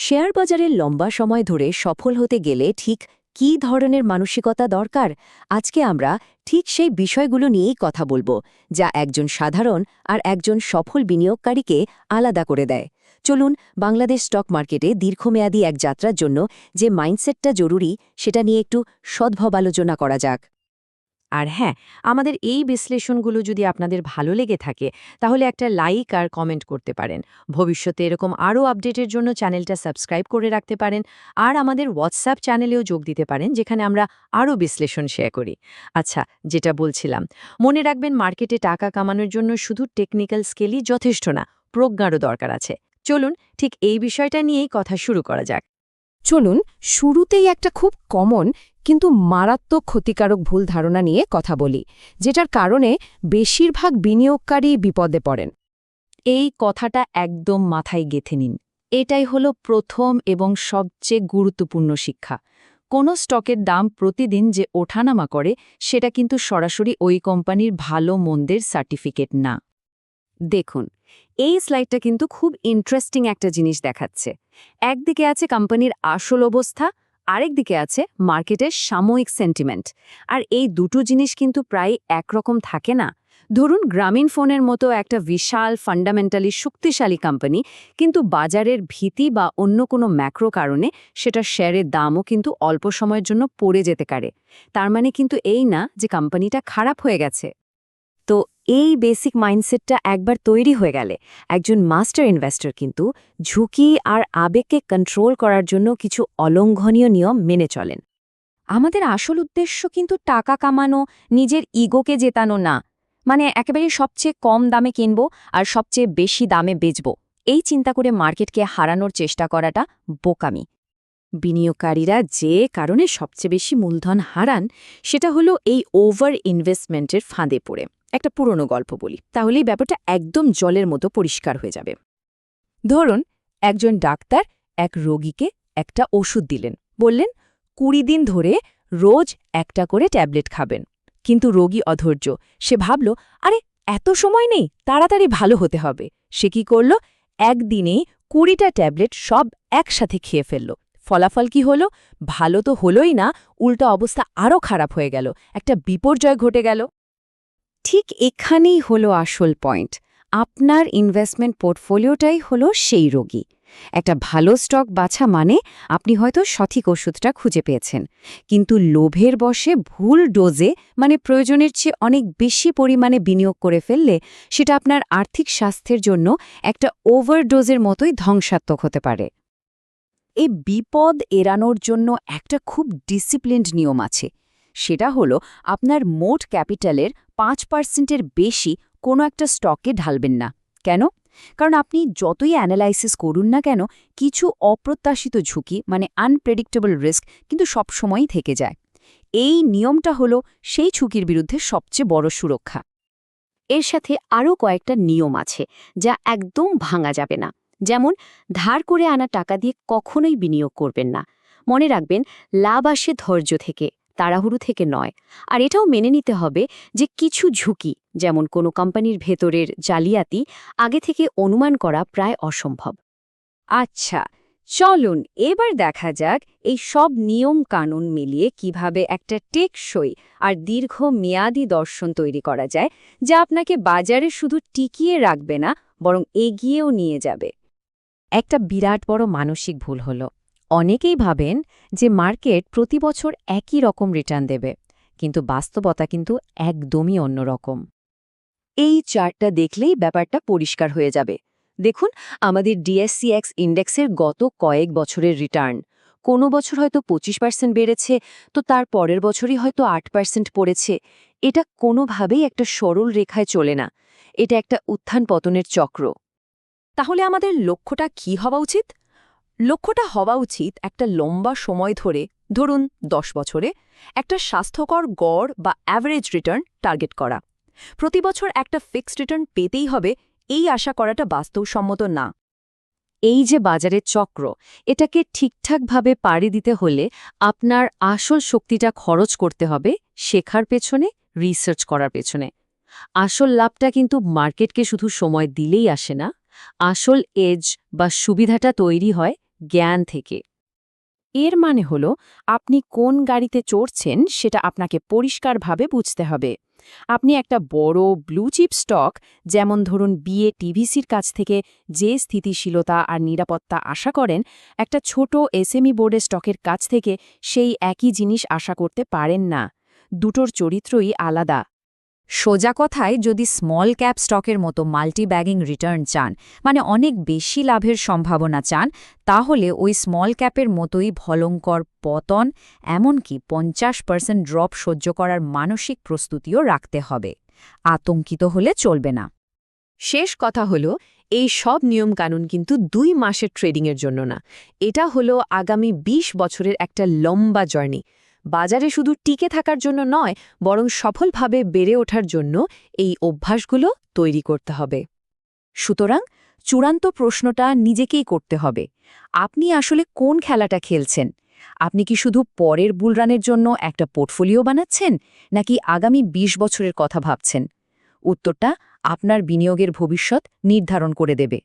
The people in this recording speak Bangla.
শেয়ার বাজারে লম্বা সময় ধরে সফল হতে গেলে ঠিক কী ধরনের মানসিকতা দরকার? আজকে আমরা ঠিক সেই বিষয়গুলো নিয়েই কথা বলব, যা একজন সাধারণ আর একজন সফল বিনিয়োগকারীকে আলাদা করে দেয়। চলুন বাংলাদেশ স্টক মার্কেটে দীর্ঘমেয়াদী এক যাত্রার জন্য যে মাইন্ডসেটটা জরুরি সেটা নিয়ে একটু সদ্ভব আলোচনা করা যাক। আর হ্যাঁ আমাদের এই বিশ্লেষণগুলো যদি আপনাদের ভালো লেগে থাকে, তাহলে একটা লাইক আর কমেন্ট করতে পারেন। ভবিষ্যতে এরকম আরও আপডেটের জন্য চ্যানেলটা সাবস্ক্রাইব করে রাখতে পারেন আর আমাদের হোয়াটসঅ্যাপ চ্যানেলেও যোগ দিতে পারেন, যেখানে আমরা আরও বিশ্লেষণ শেয়ার করি। আচ্ছা যেটা বলছিলাম, মনে রাখবেন মার্কেটে টাকা কামানোর জন্য শুধু টেকনিক্যাল স্কেলই যথেষ্ট না, প্রজ্ঞারও দরকার আছে। চলুন, ঠিক এই বিষয়টা নিয়েই কথা শুরু করা যাক। চলুন, শুরুতেই একটা খুব কমন কিন্তু মারাত্মক ক্ষতিকারক ভুল ধারণা নিয়ে কথা বলি, যেটার কারণে বেশিরভাগ বিনিয়োগকারী বিপদে পড়েন। এই কথাটা একদম মাথায় গেথে নিন। এটাই হলো প্রথম এবং সবচেয়ে গুরুত্বপূর্ণ শিক্ষা। কোনো স্টকের দাম প্রতিদিন যে ওঠানামা করে, সেটা কিন্তু সরাসরি ওই কোম্পানির ভালো মন্দের সার্টিফিকেট না। দেখুন, এই স্লাইডটা কিন্তু খুব ইন্টারেস্টিং একটা জিনিস দেখাচ্ছে। একদিকে আছে কোম্পানির আসল অবস্থা আরেকদিকে আছে মার্কেটের সাময়িক সেন্টিমেন্ট আর এই দুটো জিনিস কিন্তু প্রায় একরকম থাকে না। ধরুন গ্রামীণ ফোনের মতো একটা বিশাল ফান্ডামেন্টালি শক্তিশালী কোম্পানি কিন্তু বাজারের ভীতি বা অন্য কোনো ম্যাক্রো কারণে সেটা শেয়ারের দামও কিন্তু অল্প সময়ের জন্য পড়ে যেতে পারে। তার মানে কিন্তু এই না যে কোম্পানিটা খারাপ হয়ে গেছে। এই বেসিক মাইন্ডসেটটা একবার তৈরি হয়ে গেলে একজন মাস্টার ইনভেস্টর কিন্তু ঝুঁকি আর আবেগকে কন্ট্রোল করার জন্য কিছু অলঙ্ঘনীয় নিয়ম মেনে চলেন। আমাদের আসল উদ্দেশ্য কিন্তু টাকা কামানো, নিজের ইগোকে জেতানো না। মানে একেবারে সবচেয়ে কম দামে কিনব আর সবচেয়ে বেশি দামে বেচব। এই চিন্তা করে মার্কেটকে হারানোর চেষ্টা করাটা বোকামি। বিনিয়োগকারীরা যে কারণে সবচেয়ে বেশি মূলধন হারান, সেটা হলো এই ওভার ইনভেস্টমেন্টের ফাঁদে পড়ে। একটা পুরনো গল্প বলি, তাহলেই ব্যাপারটা একদম জলের মতো পরিষ্কার হয়ে যাবে। ধরুন, একজন ডাক্তার এক রোগীকে একটা ওষুধ দিলেন। বললেন, কুড়ি দিন ধরে রোজ একটা করে ট্যাবলেট খাবেন। কিন্তু রোগী অধৈর্য। সে ভাবল, আরে, এত সময় নেই, তাড়াতাড়ি ভালো হতে হবে। সে কি করল, একদিনেই কুড়িটা ট্যাবলেট সব একসাথে খেয়ে ফেলল। ফলাফল কি হলো? ভালো তো হলোই না, উল্টা অবস্থা আরও খারাপ হয়ে গেল, একটা বিপর্যয় ঘটে গেল। ঠিক এখানেই হলো আসল পয়েন্ট, আপনার ইনভেস্টমেন্ট পোর্টফোলিওটাই হলো সেই রোগী। একটা ভালো স্টক বাছা মানে আপনি হয়তো সঠিক ওষুধটা খুঁজে পেয়েছেন, কিন্তু লোভের বশে ভুল ডোজে মানে প্রয়োজনের চেয়ে অনেক বেশি পরিমাণে বিনিয়োগ করে ফেললে, সেটা আপনার আর্থিক স্বাস্থ্যের জন্য একটা ওভারডোজের মতোই ধ্বংসাত্মক হতে পারে। এই বিপদ এড়ানোর জন্য একটা খুব ডিসিপ্লিনড নিয়ম আছে। সেটা হলো, আপনার মোট ক্যাপিটালের পাঁচ পার্সেন্টের বেশি কোনো একটা স্টকে ঢালবেন না। কেন? কারণ আপনি যতই অ্যানালাইসিস করুন না কেন, কিছু অপ্রত্যাশিত ঝুঁকি মানে আনপ্রেডিক্টেবল রিস্ক কিন্তু সবসময়ই থেকে যায়। এই নিয়মটা হলো সেই ঝুঁকির বিরুদ্ধে সবচেয়ে বড় সুরক্ষা। এর সাথে আরও কয়েকটা নিয়ম আছে, যা একদম ভাঙা যাবে না। যেমন, ধার করে আনা টাকা দিয়ে কখনোই বিনিয়োগ করবেন না। মনে রাখবেন, লাভ আসে ধৈর্য থেকে, তাড়াহুড়ো থেকে নয়। আর এটাও মেনে নিতে হবে যে কিছু ঝুঁকি, যেমন কোনো কোম্পানির ভেতরের জালিয়াতি, আগে থেকে অনুমান করা প্রায় অসম্ভব। আচ্ছা চলুন এবার দেখা যাক এই সব নিয়ম কানুন মিলিয়ে কীভাবে একটা টেকসই আর দীর্ঘ মেয়াদী দর্শন তৈরি করা যায়, যা আপনাকে বাজারে শুধু টিকিয়ে রাখবে না, বরং এগিয়েও নিয়ে যাবে। একটা বিরাট বড় মানসিক ভুল হলো। অনেকেই ভাবেন যে মার্কেট প্রতি বছর একই রকম রিটার্ন দেবে, কিন্তু বাস্তবতা কিন্তু একদমই অন্যরকম। এই চার্টটা দেখলেই ব্যাপারটা পরিষ্কার হয়ে যাবে। দেখুন, আমাদের ডিএসসিএক্স ইন্ডেক্সের গত কয়েক বছরের রিটার্ন কোনো বছর হয়তো পঁচিশ পার্সেন্ট বেড়েছে, তো তার পরের বছরই হয়তো আট পার্সেন্ট পড়েছে। এটা কোনোভাবেই একটা সরল রেখায় চলে না। এটা একটা উত্থান পতনের চক্র। তাহলে আমাদের লক্ষ্যটা কি হওয়া উচিত? লক্ষ্যটা হওয়া উচিত একটা লম্বা সময় ধরে, ধরুন দশ বছরে, একটা স্বাস্থ্যকর গড় বা অ্যাভারেজ রিটার্ন টার্গেট করা। প্রতি বছর একটা ফিক্সড রিটার্ন পেতেই হবে, এই আশা করাটা বাস্তবসম্মত না। এই যে বাজারের চক্র, এটাকে ঠিকঠাকভাবে পাড়ি দিতে হলে আপনার আসল শক্তিটা খরচ করতে হবে শেখার পেছনে রিসার্চ করার পেছনে। আসল লাভটা কিন্তু মার্কেটকে শুধু সময় দিলেই আসে না। আসল এজ বা সুবিধাটা তৈরি হয় জ্ঞান থেকে। এর মানে হল, আপনি কোন গাড়িতে চড়ছেন সেটা আপনাকে পরিষ্কারভাবে বুঝতে হবে। আপনি একটা বড় ব্লু চিপ স্টক যেমন ধরুন বিএ টিভিসির কাছ থেকে যে স্থিতিশীলতা আর নিরাপত্তা আশা করেন, একটা ছোট এসএমই বোর্ডের স্টকের কাছ থেকে সেই একই জিনিস আশা করতে পারেন না। দুটোর চরিত্রই আলাদা। সোজা কথায় যদি স্মল ক্যাপ স্টকের মতো মাল্টি ব্যাগিং রিটার্ন চান মানে অনেক বেশি লাভের সম্ভাবনা চান, তাহলে ওই স্মল ক্যাপের মতোই ভলঙ্কর পতন, এমনকি পঞ্চাশ পার্সেন্ট ড্রপ সহ্য করার মানসিক প্রস্তুতিও রাখতে হবে। আতঙ্কিত হলে চলবে না। শেষ কথা হলো, এই সব নিয়মকানুন কিন্তু দুই মাসের ট্রেডিংয়ের জন্য না। এটা হলো আগামী ২০ বছরের একটা লম্বা জার্নি বাজারে শুধু টিকে থাকার জন্য নয়, বরং সফলভাবে বেড়ে ওঠার জন্য এই অভ্যাসগুলো তৈরি করতে হবে। সুতরাং চূড়ান্ত প্রশ্নটা নিজেকেই করতে হবে, আপনি আসলে কোন খেলাটা খেলছেন? আপনি কি শুধু পরের বুলরানের জন্য একটা পোর্টফোলিও বানাচ্ছেন, নাকি আগামী ২০ বছরের কথা ভাবছেন? উত্তরটা আপনার বিনিয়োগের ভবিষ্যৎ নির্ধারণ করে দেবে।